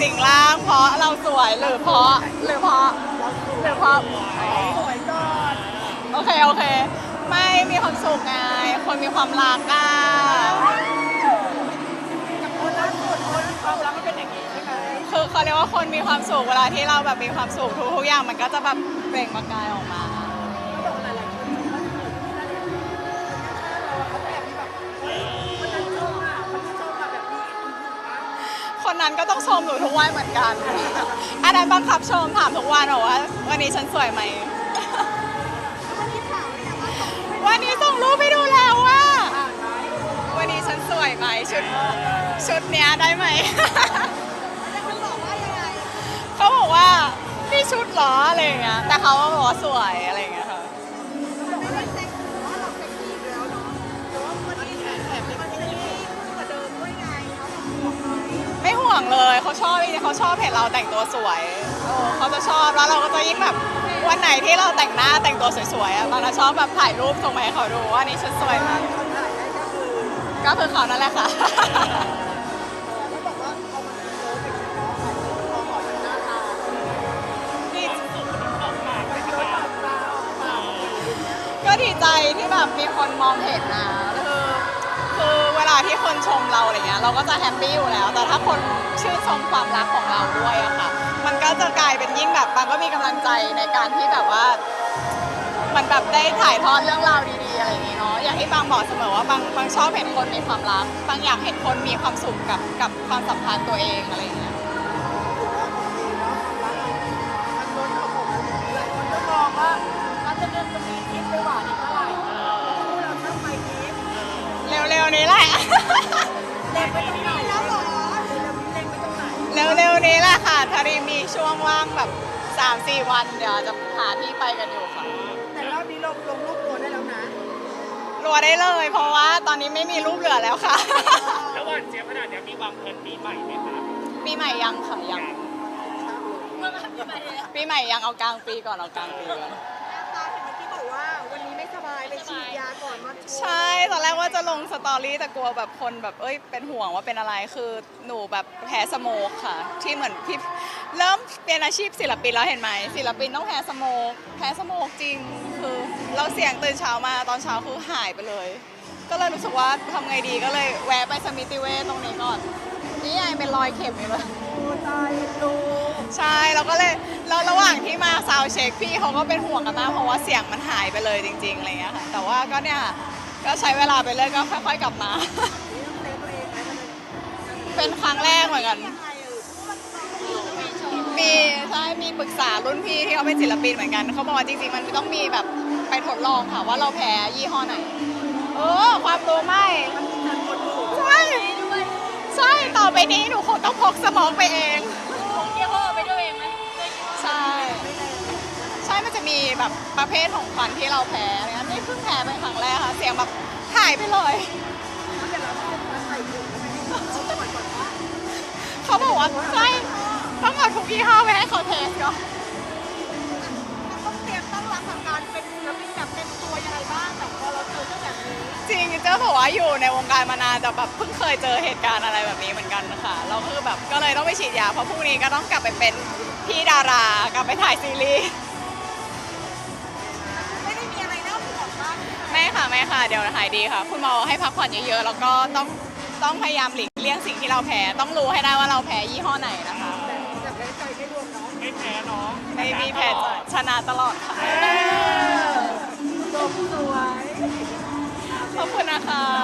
สิ่งร่างเพราะเราสวยหรือเพราะหรือเพราะหรือเพราะสวยก่อนโอเคโอเค ไม่มีความสุขไงคนมีความรักอะกับคนล่าสุดคนความรักมันเป็นอย่างนี้ใช่ไหมคือเขาเรียกว่าคนมีความสุขเวลาที่เราแบบมีความสุขทุกๆอย่างมันก็จะแบบเปล่งประกายออกมา คนนั้นก็ต้องชมหนูทุกวันเหมือนกันอันนั้นบังคับชมถามทุกวันบอกว่า วันนี้ฉันสวยไหม วันนี้ส่งรูปไปดูแล้วว่า วันนี้ฉันสวยไหมชุดชุดเนี้ยได้ไหมมันบอกว่ายังไงเขาบอกว่านี่ชุดเหรออะไรอย่างเงี้ย แต่เขาก็บอกว่าสวยอะไรอย่างเงี้ย วงเลยเขาชอบเขาชอบเห็นเราแต่งตัวสวยโอ้เขาจะชอบแล้วเราก็จะยิ่งแบบวันไหนที่เราแต่งหน้าแต่งตัวสวยๆอะบางทีชอบแบบถ่ายรูปส่งมาให้เขาดูว่านี่ชุดสวยมากก็คือเขานั่นแหละค่ะ ก็ดีใจที่แบบมีคนมองเห็นนะคือคือเวลาที่คนชมเราอะไร ยเราก็จะแฮปปี้อยู่แล้ว แต่ถ้าคนชื่นชมความรักของเราด้วยอะค่ะ มันก็จะกลายเป็นยิ่งแบบบางก็มีกำลังใจในการที่แบบว่า มันแบบได้ถ่ายทอดเรื่องราวดีๆอะไรอย่างงี้เนาะอย่างที่บางบอกเสมอว่าบางบางชอบเห็นคนมีความรักบางอยากเห็นคนมีความสุขกับกับความสัมพันธ์ตัวเองอะไรอย่างเงี้ยถือว่าโอเคเนาะความรักมันล้นออกมาหลายคนก็มองว่าถ้าจะเดินจะมีทริปไปหวานอีกเท่าไหร่คู่เราชอบไปทริปเร็วๆนี้แหละ เล็งไปตรงไหนแล้วเหรอเร็วๆนี้เล็งไปตรงไหนเร็วๆนี้แหละค่ะทารีมีช่วงว่างแบบ3-4 วันเดี๋ยวจะหาที่ไปกันอยู่ค่ะ แต่รอบนี้ลงลงรูปตัวได้แล้วนะรัวได้เลย เพราะว่าตอนนี้ไม่มีรูปเหลือแล้วค่ะแล้วหวานเจี๊ยบขนาดเนี้ยมีวางแผนปีใหม่ไหมคะปีใหม่ยังค่ะยังปีใหม่ยังเอากลางปีก่อนเอากลางปีก่อนหน้าตาเห็นเมื่อกี้บอกว่าวันนี้ไม่ส บายเลยฉีดยาก่อนมาโชว์ใช่ตอนแรกว่าจะลงสตอรี่แต่กลัวแบบคนแบบเอ้ยเป็นห่วงว่าเป็นอะไรคือหนูแบบแพ้สโมกค่ะ ที่เหมือนพี่เริ่มเป็นอาชีพศิลปินแล้วเห็นไหมศิลปินต้องแพ้สโมกแพ้สโมกจริงคือเราเสี่ยงตื่นเช้ามาตอนเช้าคือหายไปเลย ก็เลยรู้สึกว่าทำไงดีก็เลยแวะไปสมิติเวชตรงนี้ก่อน นี่ไงเป็นรอยเข็มอยู่เลยโอ้ตายเอ็นดูใช่เราก็เลยแล้วระหว่างที่มาซาวด์เช็คพี่เขาก็เป็นห่วงกันมากเพราะว่าเสียงมันหายไปเลยจริงๆอะไรเงี้ยค่ะแต่ว่าก็เนี่ยก็ใช้เวลาไปเรื่อยก็ค่อยๆกลับมานี่ต้องเซฟตัวเองไหมมันเป็นครั้งแรกเหมือนกันยังไงเออมันต้องมีโชว์มีใช่มีปรึกษารุ่นพี่ที่เขาเป็นศิลปินเหมือนกันเขาบอกว่าจริงๆมันต้องมีแบบไปทดลองค่ะว่าเราแพ้ยี่ห้อไหนเออความรู้ไม่มันมีการกดหมู่ ใช่ ใช่ต่อไปนี้หนูคงต้องพกสมองไปเองยี่ห้อไปด้วยเองไหมใช่ ใช่มันจะมีแบบประเภทของควันที่เราแพ้อะไรเงี้ยนี่เพิ่งแพ้เป็นครั้งแรกค่ะเสียงแบบหายไปเลยเดี๋ยวเราต้องมาใส่ถุงแล้วไปให้เขาตรวจก่อนว่าเขาบอกว่าใช่ต้องเอาทุกยี่ห้อไปให้เขาเทส ริงเจ้าบอกว่าอยู่ในวงการมานานแต่แบบเพิ่งเคยเจอเหตุการณ์อะไรแบบนี้เหมือนกันค่ะเราคือแบบก็เลยต้องไปฉีดยาเพราะพรุ่งนี้ก็ต้องกลับไปเป็นพี่ดารากลับไปถ่ายซีรีส์ไม่ได้มีอะไรน่าห่วงมากไม่ค่ะไม่ค่ะเดี๋ยวหายดีค่ะ คุณหมอให้พักผ่อนเยอะๆแล้วก็ต้องต้องพยายามหลีกเลี่ยงสิ่งที่เราแพ้ต้องรู้ให้ได้ว่าเราแพ้ยี่ห้อไหนนะคะแต่แต่แพ้ใจไม่รวมเนาะไม่แพ้เนาะไม่มีแพ้ชนะตลอดค่ะ จ